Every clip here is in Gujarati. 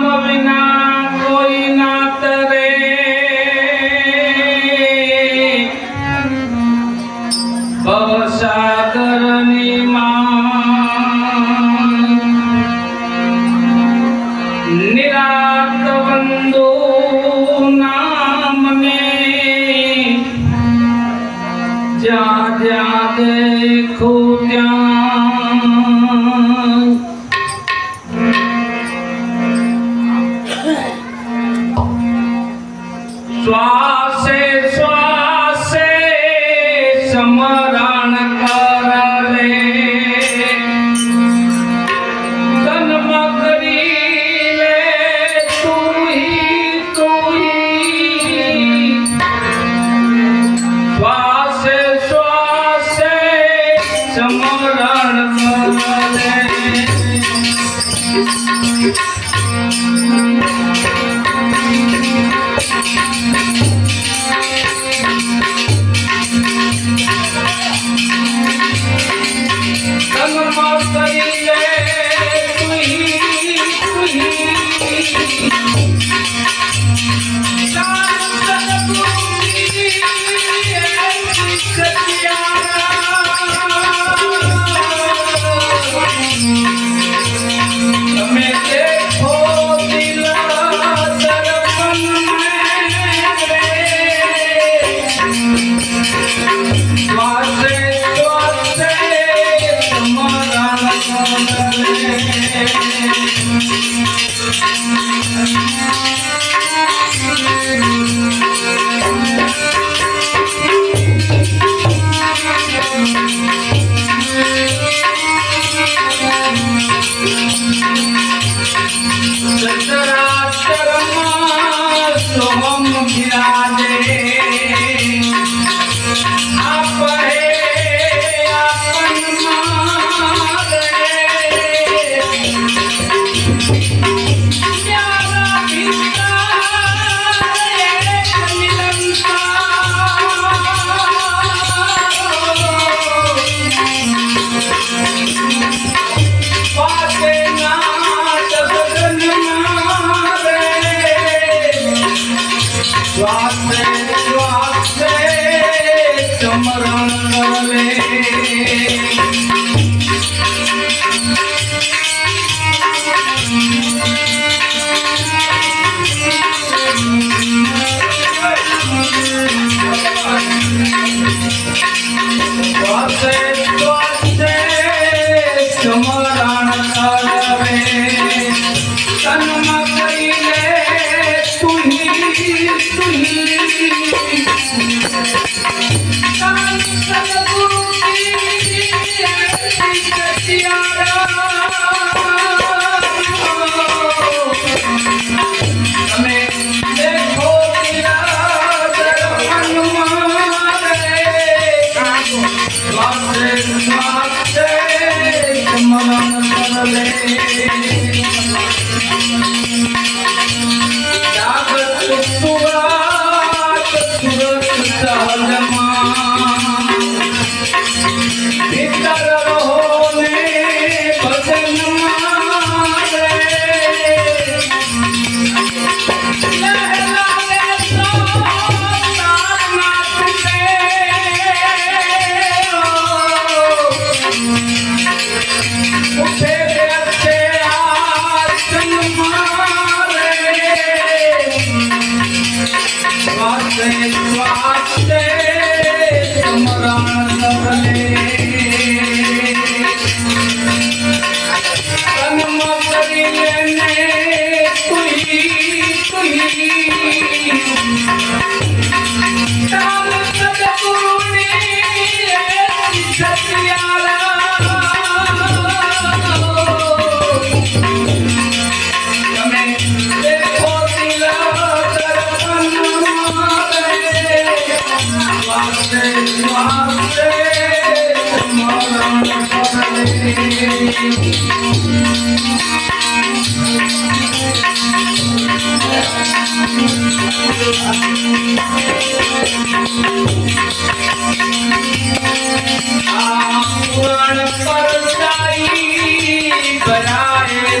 I'm loving now. yeah. આ પુરાણ પરસાઈ કરાય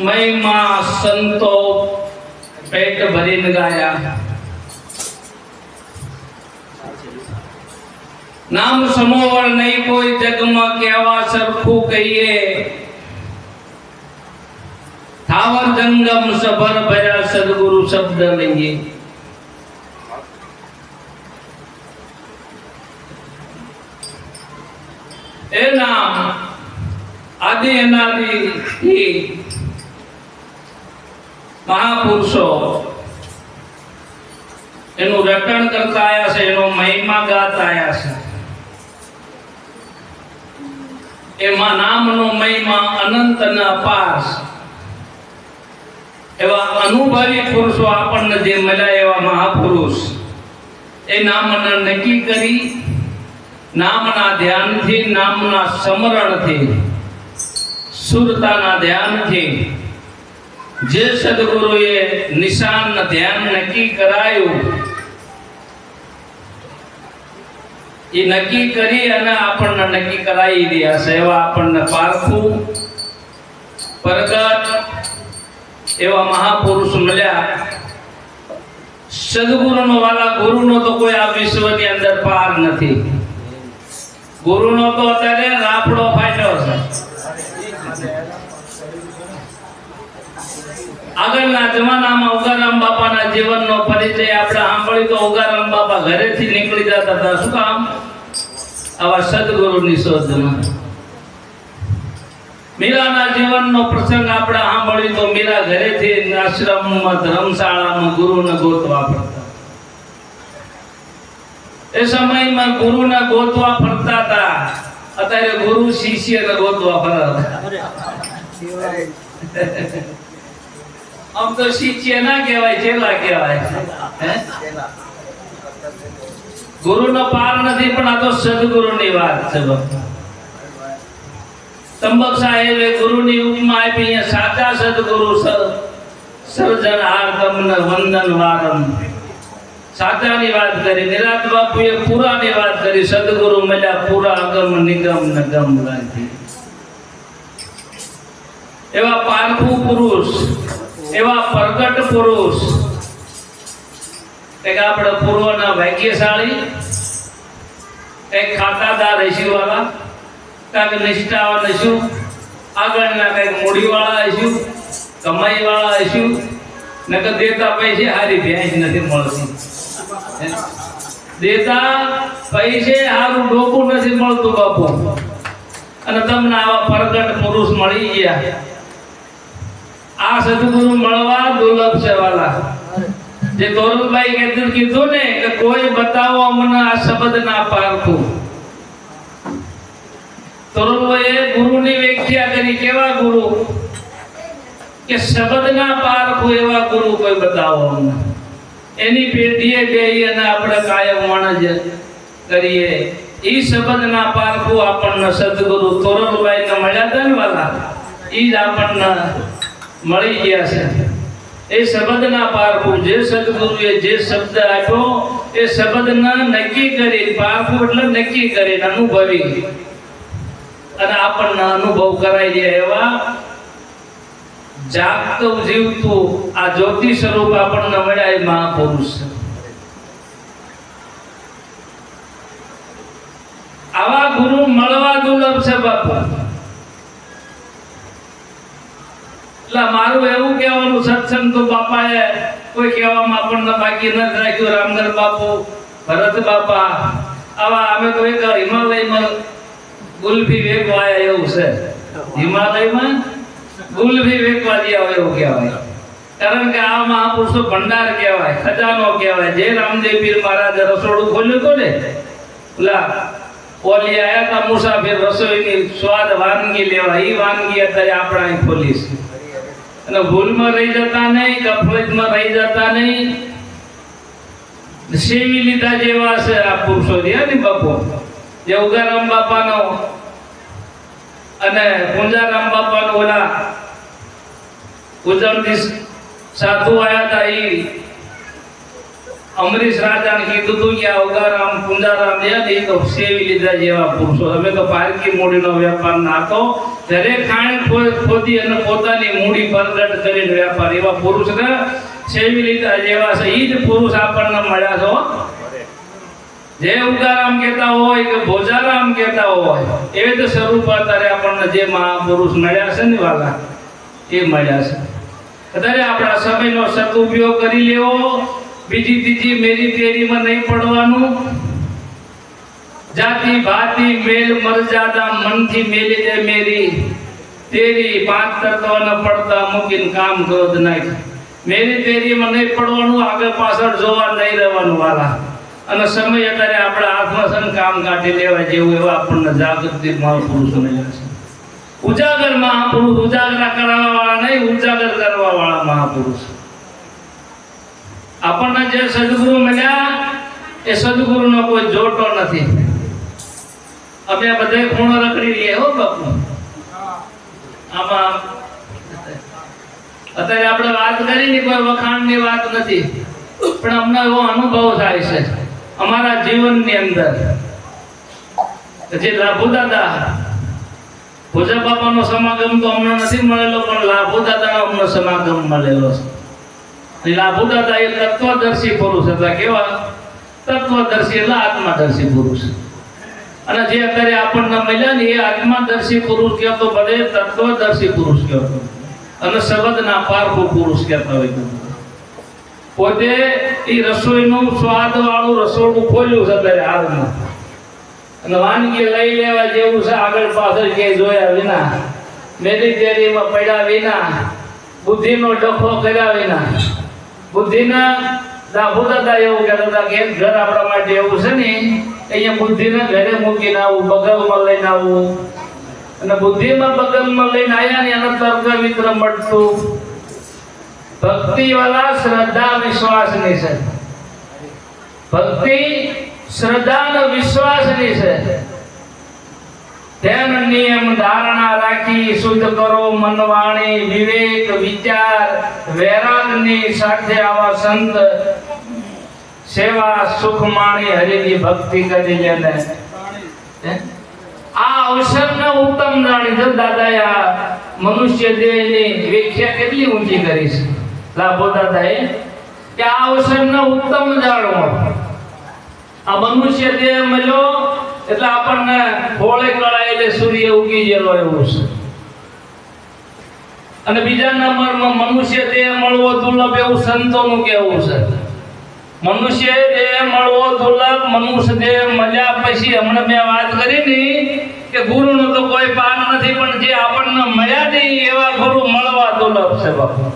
મહિમા સંતો પેટ ભરીને ગાયા નામ સમોવર નહીં કોઈ જગમાં કેવા સરખું કહીએ થાવર જંગમ સભર ભર્યા સદગુરુ શબ્દ લઈએ એ નામ આદિ અનાદિ થી મહાપુરુષો, એનું રટણ કરતા આવ્યા છે, એનો મહિમા ગાતા આવ્યા છે. એમાં નામનો મહિમા અનંત અને અપાર એવા અનુભવી પુરુષો આપણને જે મળ્યા એવા મહાપુરુષ, એ નામના નક્કી કરી, નામના ધ્યાનથી, નામના સ્મરણથી, સુરતાના ધ્યાનથી જે સદગુરુએ નિશાન ધ્યાન નક્કી કરાયું એ નક્કી કરી અને આપણને નક્કી કરાવી રહ્યા છે. આપણને પારખું પરગટ એવા મહાપુરુષ મળ્યા. સદગુરુનો વાલા ગુરુનો તો કોઈ આ વિશ્વની અંદર પાર નથી. ગુરુનો તો અત્યારે રાફડો ફાટ્યો છે. આગળના જમાનામાં ઉગારામ બાપાના જીવનનો પરિચય આપણે સાંભળી તો ઉગારામ બાપા ઘરેથી નીકળી જતા હતા. શું કામ? આવા સદગુરુની શોધમાં. મીરાના જીવનનો પ્રસંગ આપણે સાંભળી તો મીરા ઘરેથી આશ્રમમાં, ધર્મશાળામાં ગુરુને ગોતવા પડતા એ સમયમાં ગુરુને ગોતવા ફરતા હતા. અત્યારે ગુરુ શિષ્યને ગોતવા ફરતા આમ તો શિષ્ય ના કહેવાય ચેલા કહેવાય. ગુરુ નો પાર નથી, પણ આ તો સદગુરુની વાત છે. તંબક સાહેબે ગુરુની ઉપમા આપી સાચા સદગુરુ સર્જન તમને વંદન વારમ. સાચાની વાત કરી, નિરાત બાપુએ પુરાની વાત કરી, સદગુરુ મળ્યા પૂરા અગમ નિગમ ન ગમ ગાંધી. એવા પારખું પુરુષ એવા પ્રગટ પુરુષ. એક આપણે પૂર્વના ભાગ્યશાળી, એક ખાતાદાર હસીવાળા કાંઈક નિષ્ઠાવાન હશું, આગળના કંઈક મૂડીવાળા હશું, કમાઈવાળા હશું, નકર દેતા પૈસે હારી ભેંસ નથી મળતી? દેતા પૈસે હારું ડોકું નથી મળતું બાપુ. અને તમને આવા પ્રગટ પુરુષ મળી ગયા. આ સદગુરુ મળવા દુર્લભ છે વાલા. જે તોરલભાઈ કહેતું કીધું ને કે કોઈ બતાવો અમને આ શબ્દ ના પારખું તોરલભાઈએ ગુરુની વ્યાખ્યા કરી, કેવા ગુરુ? કે શબ્દ ના પારખું એવા ગુરુ કોઈ બતાવો અમને. એની પેઢીએ બેહી અને આપણે કાયમ વણજ કરીએ. ઈ શબ્દ ના પારખું આપણને સદગુરુ તોરલભાઈ ને મળ્યા હતા ને વાલા? ઈ જ આપણને મળી ગયા છે. એ શબ્દના પારખું, જે સદગુરુએ જે શબ્દ આપ્યો, એ શબ્દના નક્કી કરી, પારખું એટલે નક્કી કરીને અનુભવી. અને આપણને અનુભવ કરાઈ જાય એવા જાગતું જીવતું આ જ્યોતિ સ્વરૂપ આપણને મળ્યા એ મહાપુરુષ. આવા ગુરુ મળવા દુર્લભ છે બાપુ. એટલે મારું એવું કહેવાનું, સત્સંગ તો બાપાએ કોઈ કહેવામાં આપણને બાકી, ન રાખ્યું. રામધર બાપુ, ભરત બાપા, આવા અમે તો એક હિમાલયમાં ગુલફી વેગવા એવું છે. હિમાલયમાં ગુલફી વેગવા ગયા હોય એવું કહેવાય. કારણ કે આ મહાપુરુષો ભંડાર કહેવાય, ખજાનો કહેવાય. જે રામદેવ પીર મહારાજે રસોડું ખોલ્યું હતું ને ઓલા ઓલી આયા હતા મુસાફિર રસોઈની સ્વાદ વાનગી લેવા. એ વાનગી અત્યારે આપણે અહીં ખોલી અને ભૂલમાં રહી જતા નહીં, ગફલતમાં રહી જતા નહીં. સેવી લીધા જેવા છે આ પુરુષો છે ને બાપુ? જે ઉગારામ બાપાનો અને પૂંજારામ બાપાનો ઓલા ઉજવતી સાધુ આયા હતા ઈ અમરીશ રાજાને કીધું હતું કે આ ઉગારામ પુંજારામ જે એ તો સેવી લીધા જેવા પુરુષો. અમે તો પારકી મૂડીનો વેપાર નાખો દરેક ખાણ ખોદી અને પોતાની મૂડી પરગટ કરીને વેપાર. એવા પુરુષને સેવી લીધા જેવા છે. એ જ પુરુષ આપણને મળ્યા છો જે ઉગારામ કહેતા હોય કે ભોજારામ કહેતા હોય, એ જ સ્વરૂપ અત્યારે આપણને જે મહાપુરુષ મળ્યા છે ને વાલા, એ મળ્યા છે. અત્યારે આપણા સમયનો સદુપયોગ કરી લેવો. બીજી ત્રીજી મેરી તેરીમાં નહીં પડવાનું. જાતિ, ભાતિ, મેલ, મરજાદા, મનથી મેલી. દે મેરી તેરી પાંચ તત્વને પડતા મૂકીને કામ ક્રોધ નાખ મેરી તેરીમાં નહીં પડવાનું, આગળ પાછળ જોવા નહીં રહેવાનું વાલા. અને સમય અત્યારે આપણા હાથમાં છે કામ કાઢી લેવા જેવું એવા આપણને જાગૃતિ મહાપુરુષ મળ્યા છે. ઉજાગર મહાપુરુષ, ઉજાગર કરવા વાળા નહીં, ઉજાગર કરવા વાળા મહાપુરુષ. આપણને જે સદગુરુ મળ્યા, એ સદગુરુનો કોઈ જોટો નથી. અમે બધે ખૂણો રખડી લઈએ, હો બાપુ. આમાં અત્યારે આપણે વાત કરી ને કોઈ વખાણની વાત નથી. પણ અમને એવો અનુભવ થાય છે અમારા જીવનની અંદર. જે લાભુ દાદા પૂજા બાપાનો સમાગમ તો અમને નથી મળેલો, પણ લાભુ દાદાનો અમને સમાગમ મળેલો છે. અને લાભુ એ તત્વદર્શી પુરુષ હતા. કેવા? તત્વદર્શી એટલે આત્માદર્શી પુરુષ. અને જે અત્યારે આપણને મળ્યા ને એ આત્માદર્શી પુરુષ કહેતો ભલે, તત્વદર્શી પુરુષ કહેતો. અને શબ્દના પારખો પુરુષ કહેતા હોય. પોતે એ રસોઈનું સ્વાદ વાળું રસોડું ખોલ્યું છે અત્યારે હાલમાં. અને વાનગી લઈ લેવા જેવું છે, આગળ પાછળ ક્યાંય જોયા વિના. મેડિટેરીમાં પડ્યા વિના. બુદ્ધિનો ડખો કર્યા વિના. બુદ્ધિના દાખુ દાદા એવું કહેતા હતા કે ઘર આપણા માટે એવું છે ને, અહીંયા બુદ્ધિને ઘરે મૂકીને આવું, બગલમાં લઈને આવવું અને બુદ્ધિમાં બગલમાં લઈને આવ્યા ને એનો તર્ક મિત્ર મળતું. ભક્તિ વાળા શ્રદ્ધા વિશ્વાસની છે. ભક્તિ, શ્રદ્ધા અને વિશ્વાસની છે. ધ્યાન નિયમ ધારણા રાખી શુદ્ધ કરો મન વાણી વિવેક, વિચાર, વૈરાગની સાથે આવા સંત સેવા સુખ માણી હરિની ભક્તિ કરી લેને. આ અવસરને ઉત્તમ જાણી છે દાદાએ આ મનુષ્ય દેહની વ્યાખ્યા કેટલી ઊંચી કરી છે? લાભો દાદાએ કે આ અવસરને ઉત્તમ જાણવો આ મનુષ્ય દેહ મળ્યો એટલે આપણને હોળે કળાય એટલે સૂર્ય ઉગી ગયેલો એવું છે. અને બીજા નંબરમાં મનુષ્ય દેહ મળવો દુર્લભ એવું સંતોનું કહેવું છે. મનુષ્ય દેહ મળવો દુર્લભ, મનુષ્ય દેહ મળ્યા પછી હમણાં મેં વાત કરી ને કે ગુરુનો તો કોઈ પાર નથી, પણ જે આપણને મળ્યા નહીં એવા ગુરુ મળવા દુર્લભ છે બાપુ.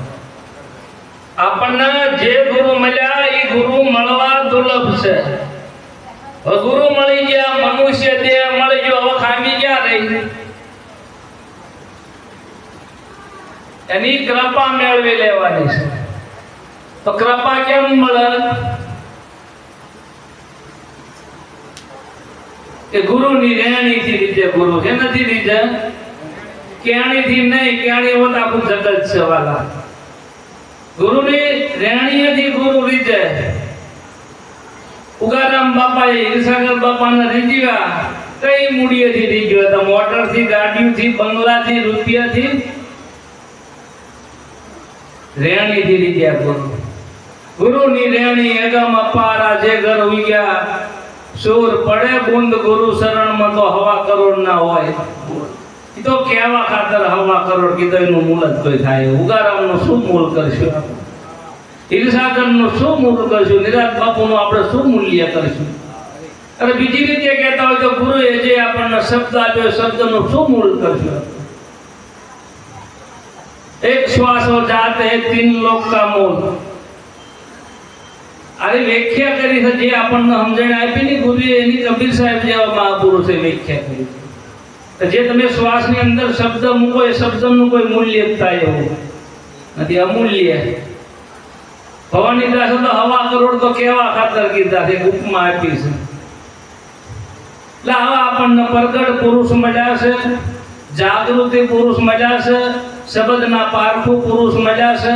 આપણને જે ગુરુ મળ્યા, એ ગુરુ મળવા દુર્લભ છે. ગુરુ મળી ગયા, મનુષ્ય દેહ મળી ગયો, હવે ખામી ક્યાં રહી? એની કૃપા મેળવી લેવાની છે. તો કૃપા કેમ મળે? કે ગુરુની રહેણીથી લીધે ગુરુ છે, નથી લીધે? કેણીથી નહીં, કેણી હોત આખું જગત છે, વાલા. ગુરુની રેણીએથી ગુરુ રીજે ઉગારામ બાપાએ હિરસાગર બાપાના રીજ્યા કઈ મૂડીએથી રીજ્યો હતા? મોટરથી ગાડીઓથી બંગલાથી, રૂપિયાથી? રેણીથી રીજ્યા ગુરુ ગુરુની રેણી એગમ અપારા જે ઘર ઉગ્યા, સૂર પડે બુંદ ગુરુ શરણમાં તો હવા કરોડ ના હોય. તો કેવા ખાતર હવા કરોડ કીધો, એનું મૂળ જ કોઈ થાય. ઉગારામનું શું મૂળ કરશું ઈર્ષાગરનું શું મૂળ કરશું? નિરાત બાપુનું આપણે શું મૂલ્ય કરશું? અને બીજી રીતે કહેતા હોય તો ગુરુએ જે આપણને શબ્દ આપ્યો, એ શબ્દનું શું મૂળ કરશું? એક શ્વાસો જાત હે તીન લોક કા મૂળ આવી વ્યાખ્યા કરી છે, જે આપણને સમજણ આપી ને ગુરુએ એની કબીર સાહેબ જેવા મહાપુરુષે વ્યાખ્યા કરી જે તમે શ્વાસની અંદર શબ્દ મૂકો, એ શબ્દનું કોઈ મૂલ્ય થાય એવું નથી, અમૂલ્ય. ભવાની દાસ તો હવા કરોડ તો કેવા ખાતર કીધા છે, ઉપમા આપી છે. એટલે આવા આપણને પ્રગટ પુરુષ મળ્યા છે, જાગૃતિ પુરુષ મળ્યા છે, શબ્દના પારખું પુરુષ મળ્યા છે.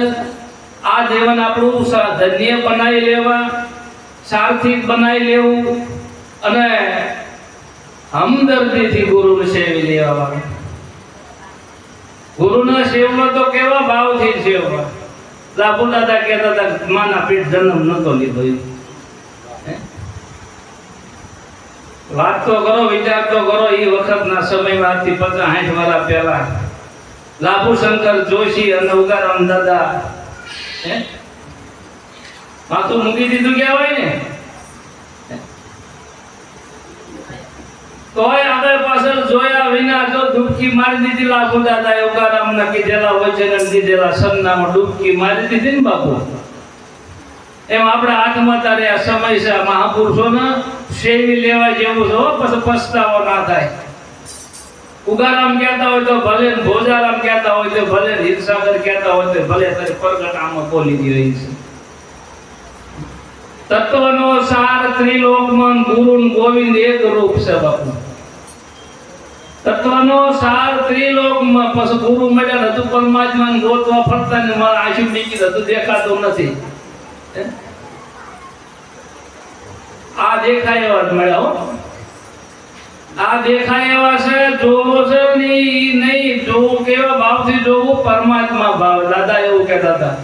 આ જીવન આપણું ધન્ય બનાવી લેવા, સાર્થિક બનાવી લેવું અને હમદર્દીથી ગુરુને સેવી લેવા. ગુરુના સેવમાં તો કેવા ભાવથી સેવવા? લાભુ દાદા કહેતા હતા માના પેટ જન્મ નતો લીધો વાત તો કરો, વિચાર તો કરો એ વખતના સમયમાં આજથી પચાસ સાઠ વાળા પહેલા લાભુ શંકર જોશી અને ઉગારામ દાદા, હે? માથું મૂકી દીધું કહેવાય ને? તોય આગળ પાછળ જોયા વિના જો ડૂબકી મારી દીધી લાખો દાદા યોગારામ હોય છે વચન દીધેલા સરનામાં ડૂબકી મારી દીધી ને બાપુ. એમ આપણા હાથમાં તારે આ સમય છે મહાપુરુષોને સેવી લેવા જેવું છે પછી પસ્તાવો ના થાય. ઉગારામ કહેતા હોય તો ભલે ભોજારામ કહેતા હોય તો ભલે ને હિરસાગર કહેતા હોય તો ભલે તારે પ્રગટ આમાં બોલી દે છે. તત્વનો સાર ત્રિલોકમાં ગુરુ ગોવિંદ એક રૂપ છે બાપુ. તત્વનો સાર ત્રિલોકમાં પછી ગુરુ મળ્યા હતું પરમાત્મા ગોતવા ફરતા ને મારા આશુ નીકળી હતું દેખાતો નથી. આ દેખાય એવા મળ્યા આ દેખાય એવા છે, જોવો છે નહીં નહીં, જોવું કેવા ભાવથી જોવું? પરમાત્મા ભાવ. દાદા એવું કહેતા હતા.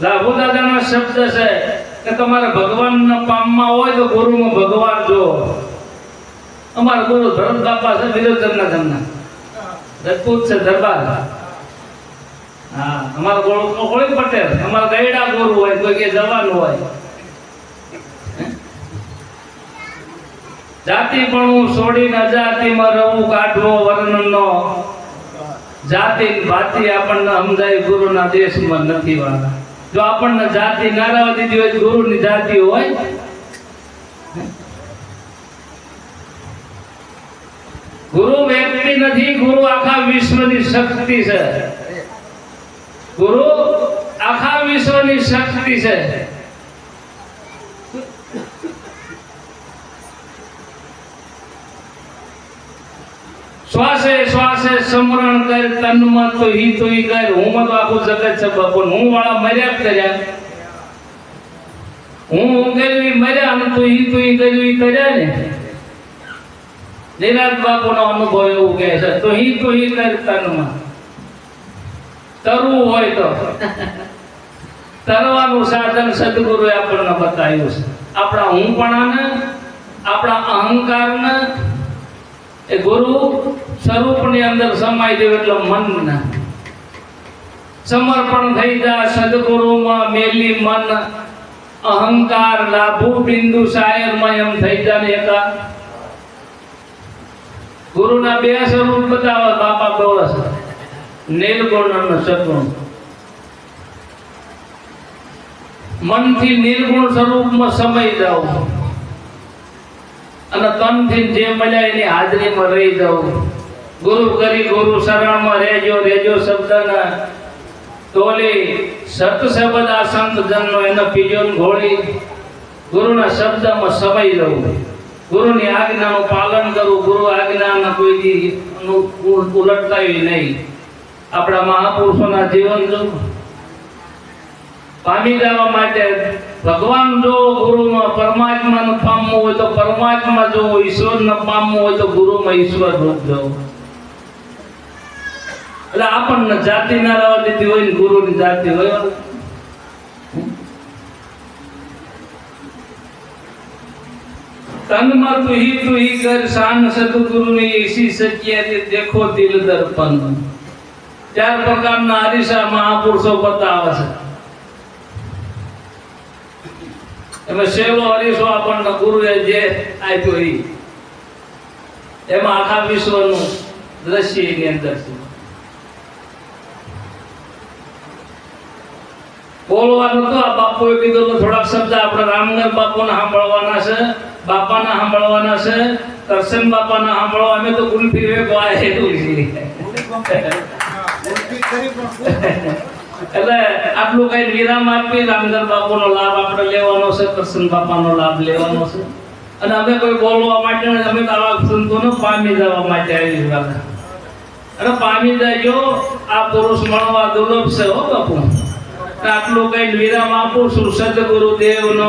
લાભુ દાદાનો શબ્દ છે કે તમારે ભગવાનના પામમાં હોય તો ગુરુમાં ભગવાન જો. અમારા ગુરુ ભરત બાપા છે વિરોધના ધમના રજપૂત છે દરબાર. હા, અમારા ગુરુ હોળી પટેલ. અમારા ગયડા ગુરુ હોય, કોઈ કે જવાન હોય. જાતિ પણ હું છોડીને અજાતિમાં રહું, કાઢવો વર્ણનો જાતિ ભાતિ આપણને સમજાય, ગુરુના દેશમાં નથી વાળા. જો આપણને જાતિ ના રહેવા દીધી હોય, ગુરુની જાતિ હોય ગુરુ વ્યક્તિ નથી, ગુરુ આખા વિશ્વની શક્તિ છે. ગુરુ આખા વિશ્વની શક્તિ છે. શ્વાસે શ્વાસે સમરણ કર તનમાં તો હી તો હી કર હું તો આખું જગત છે બાપુ. હું વાળા મર્યા કર્યા. હું હું કર્યું મર્યા અને તો હી તો હી કર્યું કર્યા ને. નિરાજ બાપુનો અનુભવ એવું કહે ગુરુ સ્વરૂપની અંદર સમાઈ દેવ એટલે મન સમર્પણ થઈ જા સદગુરુમાં મેલી મન. અહંકાર લાભુ બિંદુ સાયરમાં એમ થઈ જા ને એકા. ગુરુના બે સ્વરૂપ બતાવે, બાપા છે નિર્ગુણ અને સગુણ મનથી નિર્ગુણ સ્વરૂપમાં સમય જાવ અને તનથી જે મળ્યા એની હાજરીમાં રહી જાઉં. ગુરુ કરી ગુરુ શરણમાં રહેજો રહેજો શબ્દના. તોલી સત શબ્દ આ સંત જન્મ એનો પીજો ઘોળી. ગુરુના શબ્દમાં સમય રહું ગુરુની આજ્ઞાનું પાલન કરવું ગુરુ આજ્ઞાના કોઈથી ઉલટતાવી નહીં. આપણા મહાપુરુષોના જીવન જો પામી જવા માટે ભગવાન જો ગુરુમાં પરમાત્માનું પામવું હોય તો પરમાત્મા જો ઈશ્વરને પામવું હોય તો ગુરુમાં ઈશ્વર રૂપ જવું. એટલે આપણને જાતિ ના રહેવા દીધી હોય ને ગુરુની જાતિ હોય. તનમાં તું હી તું કર શાન સદગુરુ ને એસી સત્ય દેખો દિલ દર્પણ. ચાર પ્રકારના હરીસા મહાપુરુષો બતાવે છે. એમાં સેલો હરીશો આપણને ગુરુએ જે આપ્યો એ એમાં આખા વિશ્વનું દ્રશ્ય એની અંદર છે. બોલવાનું તો આ બાપુએ કીધું થોડાક શબ્દ આપણે રામનગર બાપુને સાંભળવાના છે. બાપાના સાંભળવાના છે કરશન બાપાના સાંભળવા, અમે તો ગુલફી છે. એટલે આટલું કઈ વિરામ આપી રામગર બાપુનો લાભ આપણે લેવાનો છે કરશન બાપાનો લાભ લેવાનો છે. અને અમે કોઈ બોલવા માટે અમે તો આવા સંતોને પામી જવા માટે આવી ગયા અને પામી જાય આ પુરુષ મળવા દુર્લભ છે હો બાપુ. આટલું કઈ વિરામ આપું છું સદગુરુ દેવનો